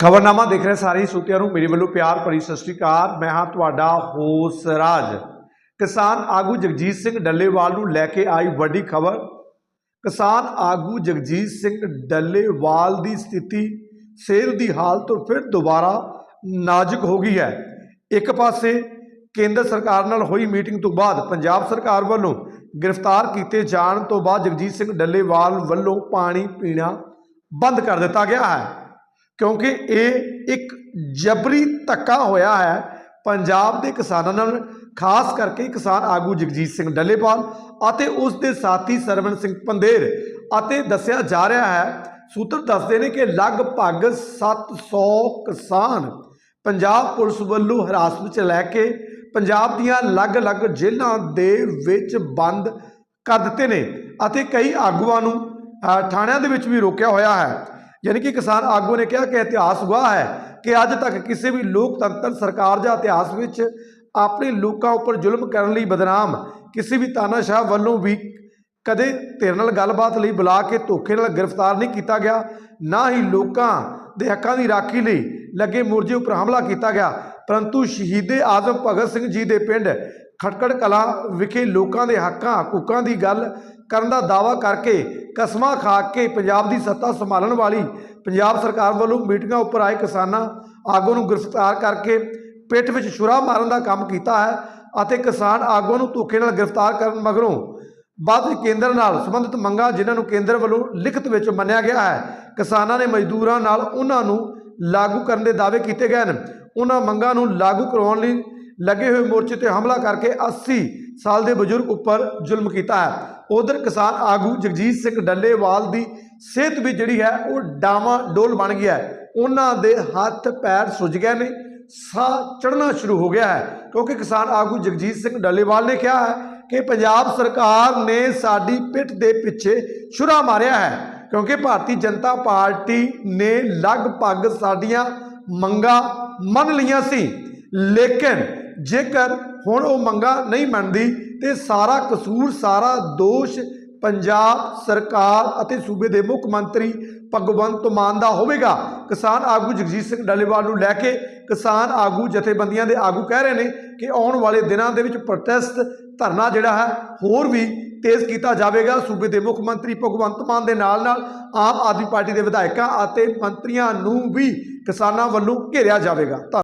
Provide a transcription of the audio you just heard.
ਖਬਰਨਾਮਾ ਦੇਖ ਰਹੇ ਸਾਰੇ ਸੂਤਿਆਂ ਨੂੰ। ਮੇਰੇ ਵੱਲੋਂ ਪਿਆਰ ਭਰੀ ਸਤਿ ਸ਼੍ਰੀ ਅਕਾਲ। ਮੈਂ ਹਾਂ ਤੁਹਾਡਾ ਹੋਸ ਰਾਜ। ਕਿਸਾਨ ਆਗੂ ਜਗਜੀਤ ਸਿੰਘ ਡੱਲੇਵਾਲ ਨੂੰ ਲੈ ਕੇ ਆਈ ਵੱਡੀ ਖਬਰ। ਕਿਸਾਨ ਆਗੂ ਜਗਜੀਤ ਸਿੰਘ ਡੱਲੇਵਾਲ ਦੀ ਸਥਿਤੀ ਸੇਲ ਦੀ ਹਾਲਤ ਫਿਰ ਦੁਬਾਰਾ ਨਾਜ਼ੁਕ ਹੋ ਗਈ ਹੈ। ਇੱਕ ਪਾਸੇ ਕੇਂਦਰ ਸਰਕਾਰ ਨਾਲ ਹੋਈ ਮੀਟਿੰਗ ਤੋਂ ਬਾਅਦ ਪੰਜਾਬ ਸਰਕਾਰ ਵੱਲੋਂ ਗ੍ਰਿਫਤਾਰ ਕੀਤੇ ਜਾਣ ਤੋਂ ਬਾਅਦ ਜਗਜੀਤ ਸਿੰਘ ਡੱਲੇਵਾਲ ਵੱਲੋਂ ਪਾਣੀ ਪੀਣਾ ਬੰਦ ਕਰ ਦਿੱਤਾ ਗਿਆ ਹੈ। ਕਿਉਂਕਿ ਇਹ ਇੱਕ ਜਬਰੀ ਧੱਕਾ ਹੋਇਆ ਹੈ ਪੰਜਾਬ ਦੇ ਕਿਸਾਨਾਂ ਨਾਲ, ਖਾਸ ਕਰਕੇ ਕਿਸਾਨ ਆਗੂ ਜਗਜੀਤ ਸਿੰਘ ਡੱਲੇਵਾਲ ਅਤੇ ਉਸ ਦੇ ਸਾਥੀ ਸਰਵਣ ਸਿੰਘ ਪੰਦੇਰ ਅਤੇ ਦੱਸਿਆ ਜਾ ਰਿਹਾ ਹੈ, ਸੂਤਰ ਦੱਸਦੇ ਨੇ ਕਿ ਲਗਭਗ 700 ਕਿਸਾਨ ਪੰਜਾਬ ਪੁਲਿਸ ਵੱਲੋਂ ਹਿਰਾਸਤ ਵਿੱਚ ਲੈ ਕੇ ਪੰਜਾਬ ਦੀਆਂ ਅਲੱਗ-ਅਲੱਗ ਜੇਲ੍ਹਾਂ ਦੇ ਵਿੱਚ ਬੰਦ ਕਰ ਦਿੱਤੇ ਨੇ ਅਤੇ ਕਈ ਆਗੂਆਂ ਨੂੰ ਥਾਣਿਆਂ ਦੇ ਵਿੱਚ ਵੀ ਰੋਕਿਆ ਹੋਇਆ ਹੈ। ਯਾਨੀ ਕਿ ਕਿਸਾਨ ਆਗੂ ਨੇ ਕਿਹਾ ਕਿ ਇਤਿਹਾਸ ਗਵਾਹ ਹੈ ਕਿ ਅੱਜ ਤੱਕ ਕਿਸੇ ਵੀ ਲੋਕਤੰਤਰ ਸਰਕਾਰ ਜਾਂ ਇਤਿਹਾਸ ਵਿੱਚ ਆਪਣੇ ਲੋਕਾਂ ਉੱਪਰ ਜ਼ੁਲਮ ਕਰਨ ਲਈ ਬਦਨਾਮ, ਕਿਸੇ ਵੀ ਤਾਨਾਸ਼ਾਹ ਵੱਲੋਂ ਵੀ ਕਦੇ ਤੇਰੇ ਨਾਲ ਗੱਲਬਾਤ ਲਈ ਬੁਲਾ ਕੇ ਧੋਖੇ ਨਾਲ ਗ੍ਰਿਫਤਾਰ ਨਹੀਂ ਕੀਤਾ ਗਿਆ, ਨਾ ਹੀ ਲੋਕਾਂ ਦੇ ਹੱਕਾਂ ਦੀ ਰਾਖੀ ਲਈ ਲੱਗੇ ਮੁਰਜੇ ਉੱਪਰ ਹਮਲਾ ਕੀਤਾ ਗਿਆ। ਪਰੰਤੂ ਸ਼ਹੀਦੇ ਆਜ਼ਮ ਭਗਤ ਸਿੰਘ ਜੀ ਦੇ ਪਿੰਡ ਖਟਕੜ ਕਲਾ ਵਿਖੇ ਲੋਕਾਂ ਦੇ ਹੱਕਾਂ, ਹਕੂਕਾਂ ਦੀ ਗੱਲ ਕਰਨ ਦਾ ਦਾਵਾ ਕਰਕੇ ਕਸਮਾਂ ਖਾ ਕੇ ਪੰਜਾਬ ਦੀ ਸੱਤਾ ਸੰਭਾਲਣ ਵਾਲੀ ਪੰਜਾਬ ਸਰਕਾਰ ਵੱਲੋਂ ਮੀਟਿੰਗਾਂ ਉੱਪਰ ਆਏ ਕਿਸਾਨਾਂ ਆਗੂ ਨੂੰ ਗ੍ਰਿਫਤਾਰ ਕਰਕੇ ਪਿੱਠ ਵਿੱਚ ਛੁਰਾ ਮਾਰਨ ਦਾ ਕੰਮ ਕੀਤਾ ਹੈ ਅਤੇ ਕਿਸਾਨ ਆਗੂਆਂ ਨੂੰ ਧੋਖੇ ਨਾਲ ਗ੍ਰਿਫਤਾਰ ਕਰਨ ਮਗਰੋਂ ਬਾਅਦ ਕੇਂਦਰ ਨਾਲ ਸੰਬੰਧਿਤ ਮੰਗਾਂ ਜਿਨ੍ਹਾਂ ਨੂੰ ਕੇਂਦਰ ਵੱਲੋਂ ਲਿਖਤ ਵਿੱਚ ਮੰਨਿਆ ਗਿਆ ਹੈ, ਕਿਸਾਨਾਂ ਨੇ ਮਜ਼ਦੂਰਾਂ ਨਾਲ ਉਹਨਾਂ ਨੂੰ ਲਾਗੂ ਕਰਨ ਦੇ ਦਾਅਵੇ ਕੀਤੇ ਗਏ ਹਨ। ਉਹਨਾਂ ਮੰਗਾਂ ਨੂੰ ਲਾਗੂ ਕਰਵਾਉਣ ਲਈ ਲੱਗੇ ਹੋਏ ਮੋਰਚੇ ਤੇ ਹਮਲਾ ਕਰਕੇ 80 ਸਾਲ ਦੇ ਬਜ਼ੁਰਗ ਉੱਪਰ ਜ਼ੁਲਮ ਕੀਤਾ ਹੈ। ਉਧਰ ਕਿਸਾਨ ਆਗੂ ਜਗਜੀਤ ਸਿੰਘ ਡੱਲੇਵਾਲ ਦੀ ਸਿਹਤ ਵੀ ਜਿਹੜੀ ਹੈ, ਉਹ ਡਾਵਾਂ ਡੋਲ ਬਣ ਗਿਆ ਹੈ। ਉਹਨਾਂ ਦੇ ਹੱਥ ਪੈਰ ਸੁੱਜ ਗਏ ਨੇ, ਸਾਹ ਚੜਨਾ ਸ਼ੁਰੂ ਹੋ ਗਿਆ ਹੈ। ਕਿਉਂਕਿ ਕਿਸਾਨ ਆਗੂ ਜਗਜੀਤ ਸਿੰਘ ਡੱਲੇਵਾਲ ਨੇ ਕਿਹਾ ਹੈ ਕਿ ਪੰਜਾਬ ਸਰਕਾਰ ਨੇ ਸਾਡੀ ਪਿੱਠ ਦੇ ਪਿੱਛੇ ਛੁਰਾ ਮਾਰਿਆ ਹੈ, ਕਿਉਂਕਿ ਭਾਰਤੀ ਜਨਤਾ ਪਾਰਟੀ ਨੇ ਲਗਭਗ ਸਾਡੀਆਂ ਮੰਗਾਂ ਮੰਨ ਲਈਆਂ ਸੀ। ਲੇਕਿਨ ਜੇਕਰ ਹੁਣ ਉਹ ਮੰਗਾਂ ਨਹੀਂ ਮੰਨਦੀ, ਤੇ ਸਾਰਾ ਕਸੂਰ, ਸਾਰਾ ਦੋਸ਼ ਪੰਜਾਬ ਸਰਕਾਰ ਅਤੇ ਸੂਬੇ ਦੇ ਮੁੱਖ ਮੰਤਰੀ ਭਗਵੰਤ ਮਾਨ ਦਾ ਹੋਵੇਗਾ। ਕਿਸਾਨ ਆਗੂ ਜਗਜੀਤ ਸਿੰਘ ਡੱਲੇਵਾਲ ਨੂੰ ਲੈ ਕੇ ਕਿਸਾਨ ਆਗੂ ਜਥੇਬੰਦੀਆਂ ਦੇ ਆਗੂ ਕਹਿ ਰਹੇ ਨੇ ਕਿ ਆਉਣ ਵਾਲੇ ਦਿਨਾਂ ਦੇ ਵਿੱਚ ਪ੍ਰੋਟੈਸਟ ਧਰਨਾ ਜਿਹੜਾ ਹੈ, ਹੋਰ ਵੀ ਤੇਜ਼ ਕੀਤਾ ਜਾਵੇਗਾ। ਸੂਬੇ ਦੇ ਮੁੱਖ ਮੰਤਰੀ ਭਗਵੰਤ ਮਾਨ ਦੇ ਨਾਲ ਨਾਲ ਆਮ ਆਦਮੀ ਪਾਰਟੀ ਦੇ ਵਿਧਾਇਕਾਂ ਅਤੇ ਮੰਤਰੀਆਂ ਨੂੰ ਵੀ ਕਿਸਾਨਾਂ ਵੱਲੋਂ ਘੇਰਿਆ ਜਾਵੇਗਾ। ਧੰਨ-